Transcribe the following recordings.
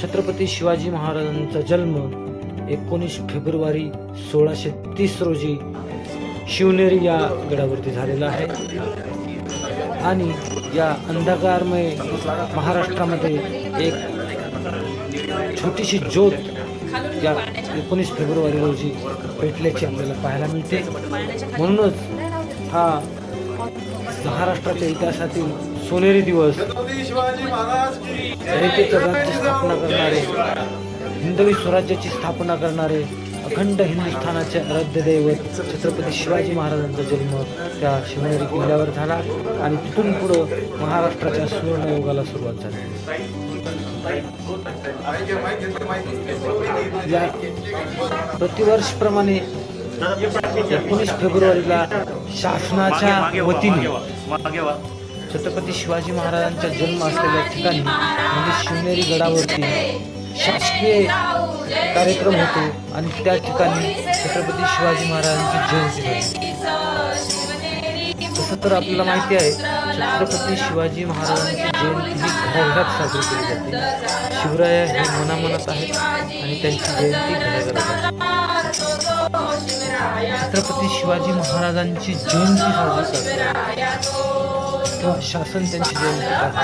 छत्रपती शिवाजी महाराजांचा जन्म एकोणीस फेब्रुवारी सोळाशे तीस रोजी शिवनेरी या गडावरती झालेला आहे. आणि या अंधकारमय महाराष्ट्रामध्ये एक छोटीशी ज्योत या एकोणीस फेब्रुवारी रोजी भेटल्याची आपल्याला पाहायला मिळते. म्हणूनच हा महाराष्ट्राच्या इतिहासातील सोनेरी दिवस रयतेचं राज्य स्थापना करणारे हिंदवी स्वराज्याची स्थापना करणारे अखंड हिंदुस्थानाचे आराध्य दैवत छत्रपती शिवाजी महाराजांचा जन्म त्या शिवनेरी किल्ल्यावर झाला आणि तिथून पुढं महाराष्ट्राच्या सुवर्णयुगाला सुरुवात झाली. या प्रतिवर्षप्रमाणे एकोणीस फेब्रुवारीला शासनाच्या वतीने छत्रपती शिवाजी महाराजांचा जन्म असलेल्या ठिकाणी म्हणजे शिवनेरी गडावरती शासकीय कार्यक्रम होतो आणि त्या ठिकाणी छत्रपती शिवाजी महाराजांची जयंती झाली तसं तर आपल्याला माहिती आहे छत्रपती शिवाजी महाराजांची जयंती ही घराघरात साजरी केली जाते. शिवराया हे मनामनात आहेत आणि त्यांची जयंती घराघरात आहे. छत्रपती शिवाजी महाराजांची जयंती साजरी करतात. तेव्हा शासन त्यांची जयंती करते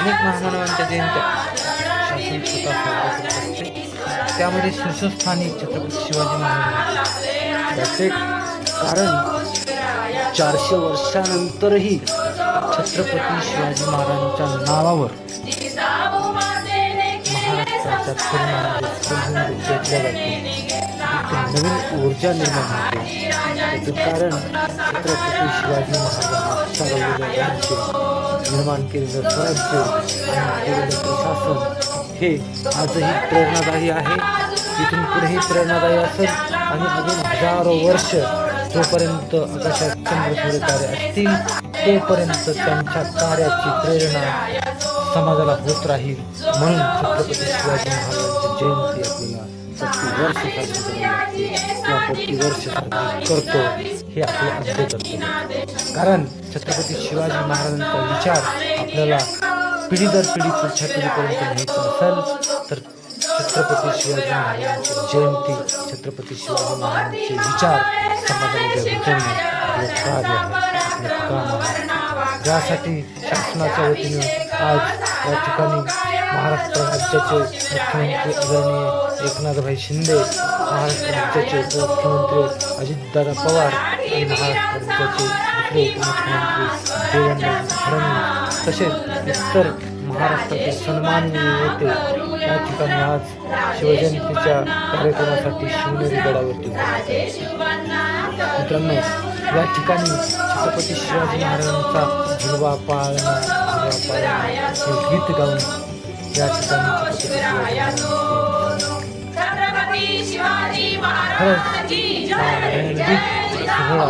अनेक महामानवांच्या जयंत्या शासन स्वतः त्यामध्ये शीर्षस्थानी छत्रपती शिवाजी महाराज. याचे त्याचे कारण चारशे वर्षानंतरही छत्रपती शिवाजी महाराजांच्या नावावर महाराष्ट्राच्या नवीन ऊर्जा निर्माण होते. त्याचं कारण छत्रपती शिवाजी महाराजांनी राज्य निर्माण केलेलं स्वराज्य आणि केलेलं प्रशासन हे आजही प्रेरणादायी आहे. इथून पुढेही प्रेरणादायी असेल. आणि अजून हजारो वर्ष जोपर्यंत आकाशात चंद्र कार्य असतील तोपर्यंत त्यांच्या कार्याची प्रेरणा समाजाला होत राहील. म्हणून छत्रपती शिवाजी महाराजांची जयंती आपल्याला प्रति वर्ष साजरी करावी लागते किंवा प्रति वर्ष साजरी करतो. हे आपले अध्य करतो कारण छत्रपती शिवाजी महाराजांचा विचार आपल्याला पिढी दर पिढी पुढच्या पिढीपर्यंत न्यायचा असेल तर छत्रपती शिवाजी महाराजांची जयंती छत्रपती शिवाजी महाराजांचे विचार समाजामध्ये रुजवणे आपले कार्य आहे काम आहे यासाठी शासनाच्या वतीने आज या ठिकाणी महाराष्ट्र राज्याचे मुख्यमंत्री आदरणीय एकनाथभाई शिंदे महाराष्ट्र राज्याचे उपमुख्यमंत्री अजितदादा पवार आणि महाराष्ट्र राज्याचे दुसरे उपमुख्यमंत्री देवेंद्र फडणवीस तसेच इतर महाराष्ट्राचे सन्माननीय नेते या ठिकाणी आज शिवजयंतीच्या कार्यक्रमासाठी शिवनेरी गडावरती. मित्रांनो या ठिकाणी छत्रपती शिवाजी महाराजांचा झुलवा पाळणा झुलवा पाळणा हे गीत गाऊन या ठिकाणी छत्रपती शिवाजी शिवाजी खरंच सोहळा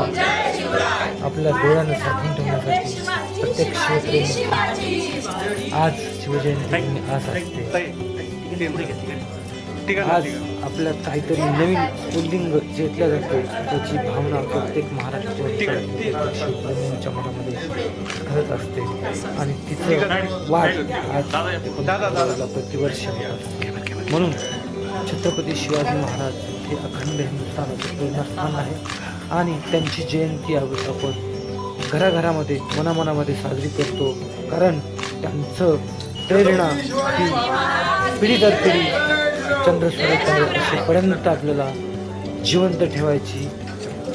आपल्या डोळ्यानं साठवून ठेवण्यासाठी प्रत्येक शिवप्रेमी आज शिवजयंती आज असते. आज आपल्या काहीतरी नवीन स्फुल्लिंग जेतल्या जाते त्याची भावना प्रत्येक महाराष्ट्र शिवप्रेमींच्या मनामध्ये घडत असते. आणि तिचं वाट आज प्रतिवर्ष. म्हणून छत्रपती शिवाजी महाराज हे अखंड हिंदुस्थानाचे प्रेरणास्थान आहे. आणि त्यांची जयंती यावेळी आपण घराघरामध्ये मनामनामध्ये साजरी करतो. कारण त्यांचं प्रेरणा ही पिढी दर पिढी चंद्रस्वरूप असेपर्यंत आपल्याला जिवंत ठेवायची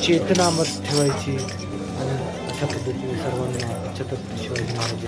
चेतनामत ठेवायची. आणि अशा पद्धतीने सर्वांना छत्रपती शिवाजी महाराज